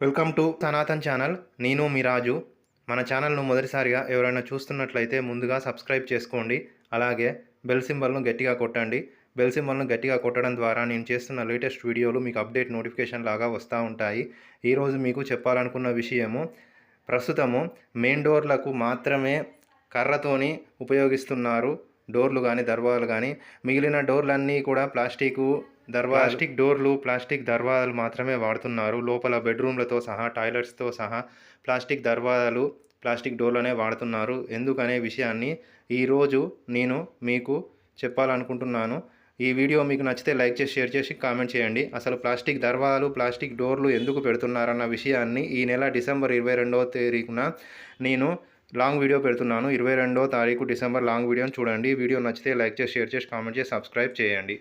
Welcome to Sanatan channel. నేను మీ రాజు. మన ఛానల్ను మొదటిసారిగా ఎవరైనా చూస్తున్నట్లయితే ముందుగా సబ్స్క్రైబ్ చేసుకోండి. అలాగే బెల్ సింబల్ను గట్టిగా కొట్టండి. బెల్ సింబల్ను గట్టిగా కొట్టడం ద్వారా నేను చేస్తున్న లేటెస్ట్ వీడియోలు మీకు అప్డేట్ నోటిఫికేషన్ లాగా వస్తూ ఉంటాయి. ఈరోజు మీకు చెప్పాలనుకున్న విషయము ప్రస్తుతము మెయిన్ డోర్లకు మాత్రమే కర్రతోని ఉపయోగిస్తున్నారు. డోర్లు కానీ దర్వాలు కానీ మిగిలిన డోర్లన్నీ కూడా ప్లాస్టిక్ దర్వా ప్లాస్టిక్ డోర్లు ప్లాస్టిక్ దర్వాజాలు మాత్రమే వాడుతున్నారు. లోపల బెడ్రూమ్లతో సహా టాయిలెట్స్తో సహా ప్లాస్టిక్ దర్వాజాలు ప్లాస్టిక్ డోర్లనే వాడుతున్నారు. ఎందుకనే విషయాన్ని ఈరోజు నేను మీకు చెప్పాలనుకుంటున్నాను. ఈ వీడియో మీకు నచ్చితే లైక్ చేసి షేర్ చేసి కామెంట్ చేయండి. అసలు ప్లాస్టిక్ దర్వాలు ప్లాస్టిక్ డోర్లు ఎందుకు పెడుతున్నారన్న విషయాన్ని ఈ నెల డిసెంబర్ ఇరవై రెండవ తారీఖున నేను లాంగ్ వీడియో పెడుతున్నాను. ఇరవై రెండో తారీఖు డిసెంబర్ లాంగ్ వీడియోని చూడండి. వీడియో నచ్చితే లైక్ చేసి షేర్ చేసి కామెంట్ చేసి సబ్స్క్రైబ్ చేయండి.